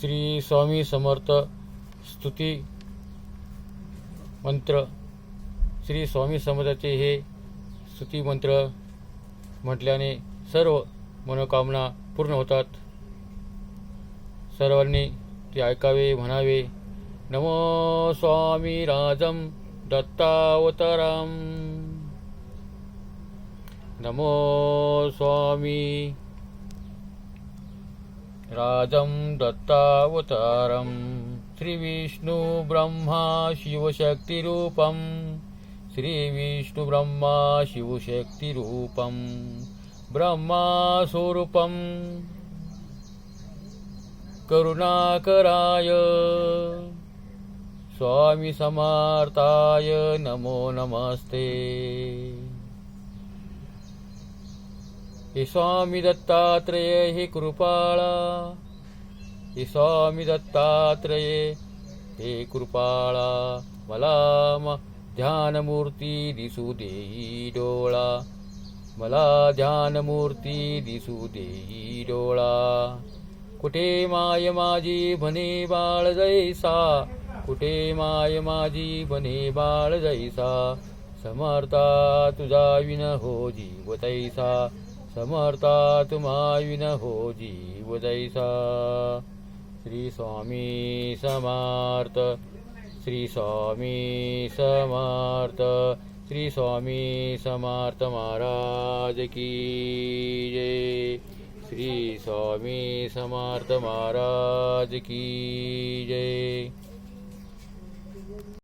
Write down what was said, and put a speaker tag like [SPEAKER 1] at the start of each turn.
[SPEAKER 1] श्री स्वामी समर्थ स्तुती मंत्र श्री स्वामी समर्थाचे हे स्तुती मंत्र म्हटल्याने सर्व मनोकामना पूर्ण होतात. सर्वांनी ते ऐकावे म्हणावे नमो स्वामी राजम दत्तावताराम. नमो स्वामी राजं दत्तावतारं श्रीविष्णुब्रह्मा शिवशक्तिरूपं। श्रीविष्णुब्रह्मा शिवशक्तिरूपं। ब्रह्मास्वरूपं। करुणाकराय। स्वामी समार्ताय नमो नमस्ते। हे स्वामी दत्तात्रये हे कृपाळा हे स्वामी दत्तात्रये हे कृपाळा मला ध्यानमूर्ती दिसू देई डोळा। मला ध्यानमूर्ती दिसू देई डोळा। कुठे माय माझी भने बाळ जैसा। कुठे माय माझी भने बाळ जैसा। समर्था तुझा विन हो जीव तैसा। समर्था तुम्हा हो जीव दैसा श्री स्वामी समर्थ। श्री स्वामी समर्थ। श्री स्वामी समर्थ महाराज की जय। श्री स्वामी समर्थ महाराज की जय।